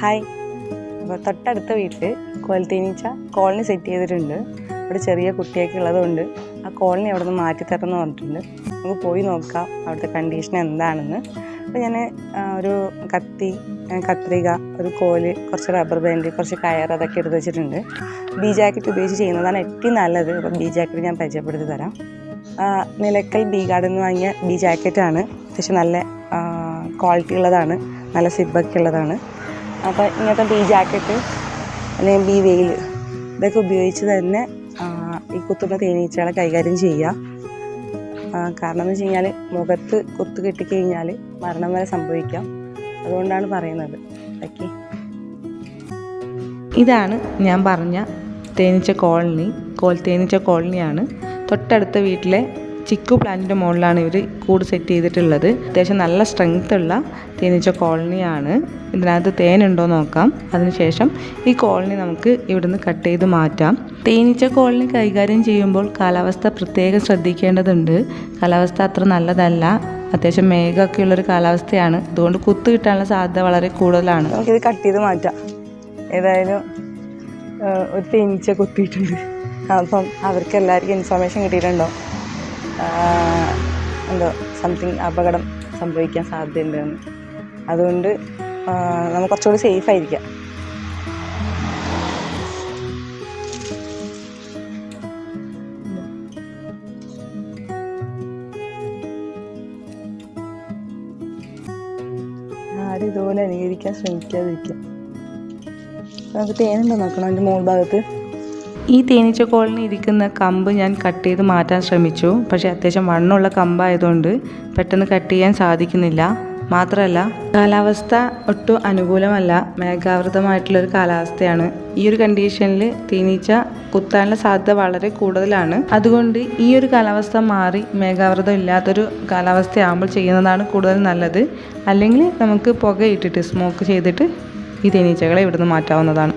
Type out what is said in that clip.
Hi. അപ്പോൾ തൊട്ടടുത്ത വീട്ടിൽ കോലത്തേനീച്ച കോളനി സെറ്റ് ചെയ്തിട്ടുണ്ട്. അവിടെ ചെറിയ കുട്ടിയൊക്കെ ഉള്ളതുകൊണ്ട് ആ കോളനി അവിടെ നിന്ന് മാറ്റിത്തരണം എന്ന് പറഞ്ഞിട്ടുണ്ട്. നമുക്ക് പോയി നോക്കാം അവിടുത്തെ കണ്ടീഷൻ എന്താണെന്ന്. അപ്പോൾ ഞാൻ ഒരു കത്തി കത്രിക ഒരു കോൽ കുറച്ച് റബ്ബർ ബാൻഡ് കുറച്ച് കയർ അതൊക്കെ എടുത്ത് വെച്ചിട്ടുണ്ട്. ബി ജാക്കറ്റ് ഉപയോഗിച്ച് ചെയ്യുന്നതാണ് ഏറ്റവും നല്ലത്. അപ്പം ബി ജാക്കറ്റ് ഞാൻ പരിചയപ്പെടുത്തി തരാം. നിലക്കൽ ബി ഗാർഡിൽ നിന്ന് വാങ്ങിയ ബി ജാക്കറ്റാണ് അത്യാവശ്യം നല്ല ക്വാളിറ്റി ഉള്ളതാണ്. നല്ല സിബൊക്കെ ഉള്ളതാണ്. അപ്പോൾ ഇങ്ങനത്തെ ബി ജാക്കറ്റ് അല്ലെങ്കിൽ ബി വെയിൽ ഇതൊക്കെ ഉപയോഗിച്ച് തന്നെ ഈ കുത്തുന്ന തേനീച്ചകളെ കൈകാര്യം ചെയ്യുക കാരണം എന്ന് വെച്ച് കഴിഞ്ഞാൽ മുഖത്ത് കുത്ത് കിട്ടിക്കഴിഞ്ഞാൽ മരണം വരെ സംഭവിക്കാം. അതുകൊണ്ടാണ് പറയുന്നത്. ഓക്കെ. ഇതാണ് ഞാൻ പറഞ്ഞ തേനീച്ച കോളനി കോൽ തേനീച്ച കോളനിയാണ്. തൊട്ടടുത്ത വീട്ടിലെ ചിക്കു പ്ലാന്റിന്റെ മുകളിലാണ് ഇവർ കൂട് സെറ്റ് ചെയ്തിട്ടുള്ളത്. അത്യാവശ്യം നല്ല സ്ട്രെങ്ത് ഉള്ള തേനീച്ച കോളനിയാണ് ഇതിനകത്ത് തേനുണ്ടോ നോക്കാം. അതിനുശേഷം ഈ കോളനി നമുക്ക് ഇവിടുന്ന് കട്ട് ചെയ്ത് മാറ്റാം. തേനീച്ച കോളനി കൈകാര്യം ചെയ്യുമ്പോൾ കാലാവസ്ഥ പ്രത്യേകം ശ്രദ്ധിക്കേണ്ടതുണ്ട്. കാലാവസ്ഥ അത്ര നല്ലതല്ല. അത്യാവശ്യം മേഘമൊക്കെ ഉള്ളൊരു കാലാവസ്ഥയാണ്. അതുകൊണ്ട് കുത്ത് കിട്ടാനുള്ള സാധ്യത വളരെ കൂടുതലാണ്. നമുക്കിത് കട്ട് ചെയ്ത് മാറ്റാം. ഏതായാലും ഒരു തേനീച്ച കുത്തിയിട്ടുണ്ട്. അപ്പം അവർക്ക് എല്ലാവർക്കും ഇൻഫർമേഷൻ കിട്ടിയിട്ടുണ്ടോ? എന്തോ സംതിങ് അപകടം സംഭവിക്കാൻ സാധ്യതയുണ്ടെന്ന്. അതുകൊണ്ട് നമുക്ക് കുറച്ചുകൂടി സേഫ് ആയിരിക്കാം. ആരും ഇതുപോലെ അനുകരിക്കാൻ ശ്രമിക്കാതിരിക്കാം നമുക്ക് തേനുണ്ടോ നോക്കണം അതിന്റെ മോൾ ഭാഗത്ത്. ഈ തേനീച്ച കോളിന് ഇരിക്കുന്ന കമ്പ് ഞാൻ കട്ട് ചെയ്ത് മാറ്റാൻ ശ്രമിച്ചു. പക്ഷേ അത്യാവശ്യം വണ്ണമുള്ള കമ്പായതുകൊണ്ട് പെട്ടെന്ന് കട്ട് ചെയ്യാൻ സാധിക്കുന്നില്ല. മാത്രമല്ല കാലാവസ്ഥ ഒട്ടും അനുകൂലമല്ല. മേഘാവൃതമായിട്ടുള്ളൊരു കാലാവസ്ഥയാണ്. ഈ ഒരു കണ്ടീഷനിൽ തേനീച്ച കുത്താനുള്ള സാധ്യത വളരെ കൂടുതലാണ്. അതുകൊണ്ട് ഈ ഒരു കാലാവസ്ഥ മാറി മേഘാവൃതം ഇല്ലാത്തൊരു കാലാവസ്ഥയാകുമ്പോൾ ചെയ്യുന്നതാണ് കൂടുതൽ നല്ലത്. അല്ലെങ്കിൽ നമുക്ക് പുകയിട്ടിട്ട് സ്മോക്ക് ചെയ്തിട്ട് ഈ തേനീച്ചകളെ ഇവിടുന്ന് മാറ്റാവുന്നതാണ്.